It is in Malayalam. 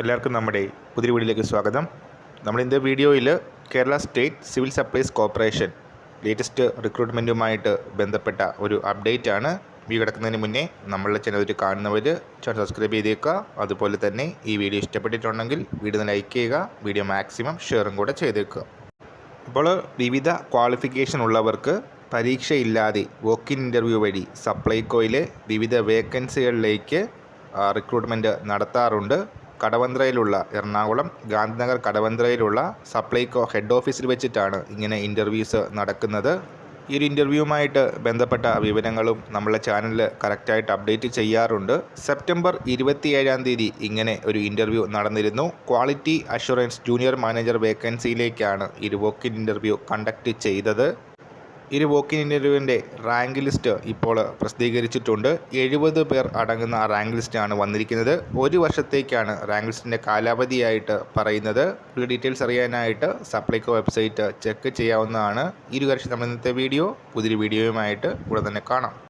എല്ലാവർക്കും നമ്മുടെ പുതിയ വീഡിയോയിലേക്ക് സ്വാഗതം. നമ്മൾ ഇന്നത്തെ വീഡിയോയിൽ Kerala state civil supplies corporation latest റിക്രൂട്ട്മെന്റുമായിട്ട് ബന്ധപ്പെട്ട ഒരു അപ്ഡേറ്റ് ആണ്. വീഡിയോ കിടക്കുന്നതിന് മുന്നേ നമ്മളുടെ ചാനൽ ഒരു കാണുന്നവർ ചാനൽ സബ്സ്ക്രൈബ് ചെയ്തേക്കുക. അതുപോലെ തന്നെ ഈ വീഡിയോ ഇഷ്ടപ്പെട്ടിട്ടുണ്ടെങ്കിൽ വീഡിയോ ലൈക്ക് ചെയ്യുക വീഡിയോ മാക്സിമം ഷെയറും കൂടെ ചെയ്തേക്കുക. ഇപ്പോൾ വിവിധ ക്വാളിഫിക്കേഷൻ ഉള്ളവർക്ക് പരീക്ഷയില്ലാതെ വോക്കിൻ ഇന്റർവ്യൂ വഴി സപ്ലൈകോയിലെ വിവിധ വേക്കൻസികളിലേക്ക് റിക്രൂട്ട്മെന്റ് നടത്താറുണ്ട്. കടവന്ത്രയിലുള്ള എറണാകുളം ഗാന്ധിനഗർ കടവന്ത്രയിലുള്ള സപ്ലൈകോ ഹെഡ് ഓഫീസിൽ വെച്ചിട്ടാണ് ഇങ്ങനെ ഇന്റർവ്യൂസ് നടക്കുന്നത്. ഈ ഒരു ഇന്റർവ്യൂവുമായിട്ട് ബന്ധപ്പെട്ട വിവരങ്ങളും നമ്മളെ ചാനലിൽ കറക്റ്റായിട്ട് അപ്ഡേറ്റ് ചെയ്യാറുണ്ട്. സെപ്റ്റംബർ ഇരുപത്തിയേഴാം തീയതി ഇങ്ങനെ ഒരു ഇന്റർവ്യൂ നടന്നിരുന്നു. ക്വാളിറ്റി അഷുറൻസ് ജൂനിയർ മാനേജർ വേക്കൻസിയിലേക്കാണ് ഈ ഒരു വോക്കിൻ ഇന്റർവ്യൂ കണ്ടക്ട് ചെയ്തത്. ഈ വോക്കിൻ ഇന്റർവ്യൂവിന്റെ റാങ്ക് ലിസ്റ്റ് ഇപ്പോൾ പ്രസിദ്ധീകരിച്ചിട്ടുണ്ട്. എഴുപത് പേർ അടങ്ങുന്ന റാങ്ക് ലിസ്റ്റാണ് വന്നിരിക്കുന്നത്. ഒരു വർഷത്തേക്കാണ് റാങ്ക് ലിസ്റ്റിന്റെ കാലാവധിയായിട്ട് പറയുന്നത്. ഫുൾ ഡീറ്റെയിൽസ് അറിയാനായിട്ട് സപ്ലൈകോ വെബ്സൈറ്റ് ചെക്ക് ചെയ്യാവുന്നതാണ്. ഈ ഒരു കാര്യം നമ്മൾ ഇന്നത്തെ വീഡിയോ പുതിയൊരു വീഡിയോയുമായിട്ട് ഉടൻ തന്നെ കാണാം.